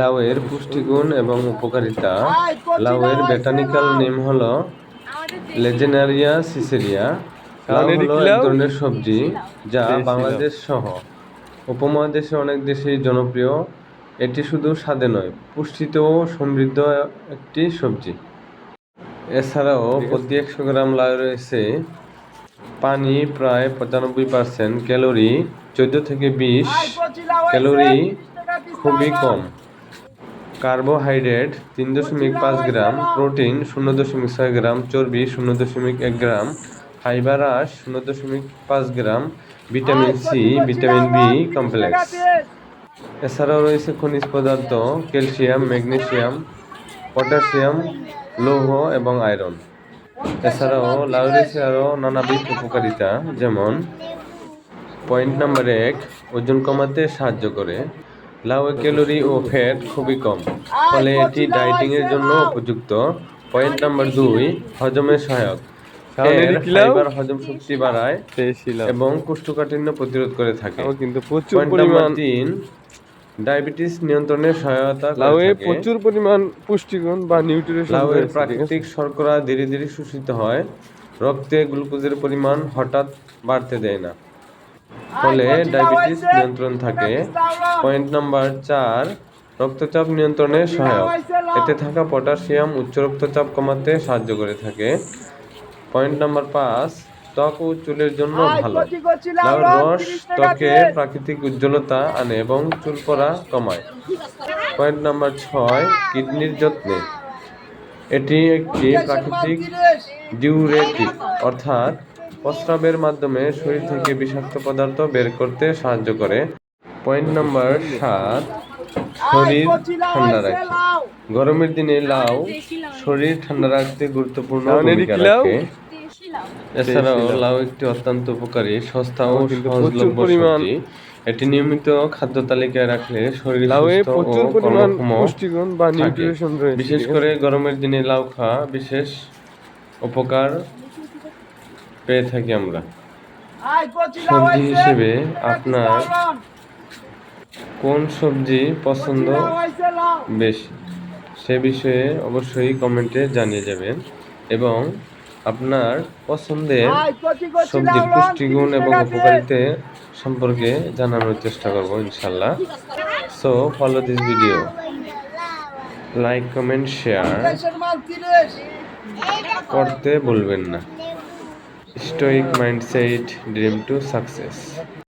লাউয়ের পুষ্টিগুণ এবং উপকারিতা। লাউয়ের বোটানিক্যাল নেম হল লেজেনারিয়া সিসেরিয়া লাউ হলো এক ধরনের সবজি যা দেশি বাংলাদেশ সহ উপমহাদেশে অনেক দেশেই জনপ্রিয়। এটি শুধু স্বাদে নয় পুষ্টিতেও সমৃদ্ধ একটি সবজি। এছাড়াও প্রতি একশো গ্রাম লাউ রয়েছে। পানি প্রায় পঁচানব্বই পার্সেন্ট ক্যালোরি চোদ্দ থেকে বিশ ক্যালোরি খুবই কম। কার্বোহাইড্রেট তিন দশমিক পাঁচ গ্রাম, প্রোটিন শূন্য দশমিক ছয় গ্রাম, চর্বি শূন্য দশমিক এক গ্রাম, ফাইবার আঁশ শূন্য দশমিক পাঁচ gram, vitamin C, vitamin B complex. এছাড়াও রয়েছে খনিজ পদার্থ, ক্যালসিয়াম, ম্যাগনেসিয়াম পটাশিয়াম লৌহ এবং আয়রন। এছাড়াও লাউ রয়েছে আরও নানাবিধ উপকারিতা, যেমন পয়েন্ট নাম্বার এক, ওজন কমাতে সাহায্য করে। লাউয়ে ক্যালোরি ও ফ্যাট খুবই কম। ফলে এটি ডায়েটিং এর জন্য উপযুক্ত। পয়েন্ট নাম্বার দুই হজমে সহায়ক। লাউ? ফাইবার হজম শক্তি বাড়ায় এবং কোষ্ঠকাঠিন্য প্রতিরোধ করে থাকে। কিন্তু প্রচুর পরিমাণ তিন ডায়াবেটিস নিয়ন্ত্রণে সহায়তা লাউয়ে প্রচুর পরিমাণ পুষ্টিগুণ বা নিউট্রিশন লাউয়ের প্রাকৃতিক শর্করা ধীরে ধীরে শোষিত হয়। রক্তে গ্লুকোজের পরিমাণ হঠাৎ বাড়তে দেয় না। ফলে ডায়াবেটিস নিয়ন্ত্রণ থাকে। পয়েন্ট নাম্বার চার রক্তচাপ নিয়ন্ত্রণে সহায়ক। এতে থাকা পটাশিয়াম উচ্চ রক্তচাপ কমাতে সাহায্য করে থাকে। পয়েন্ট নাম্বার পাঁচ ত্বক ও চুলের জন্য ভালো। লাউর রস ত্বকে প্রাকৃতিক উজ্জ্বলতা আনে এবং চুল পড়া কমায়। পয়েন্ট নাম্বার ছয় কিডনির যত্নে। এটি একটি প্রাকৃতিক ডিউরেটিক অর্থাৎ প্রস্রাবের মাধ্যমে শরীর থেকে বিষাক্ত পদার্থ বের করতে সাহায্য করে। পয়েন্ট নাম্বার সাত শরীর ঠান্ডা রাখে। গরমের দিনে লাউ শরীর ঠান্ডা রাখতে গুরুত্বপূর্ণ ভূমিকা রাখে। এছাড়াও লাউ। একটি অত্যন্ত উপকারী সস্তা ও সহজলভ্য পরিমাণ- সবজি এটি নিয়মিত খাদ্য তালিকায় রাখলে শরীর লাউয়ে প্রচুর পরিমাণ পুষ্টিগুণ বা নিউট্রিশন রয়েছে। বিশেষ করে গরমের দিনে লাউ খাওয়া বিশেষ উপকার। পেয়ে থাকি আমরা। সবজি হিসেবে আপনার কোন সবজি পছন্দ বেশি? সে বিষয়ে অবশ্যই কমেন্টে জানিয়ে যাবেন এবং আপনার পছন্দের সবজির পুষ্টিগুণ এবং উপকারিতা সম্পর্কে জানানোর চেষ্টা করব ইনশাল্লাহ so follow this video like comment share করতে ভুলবেন না। Stoic mindset dream to success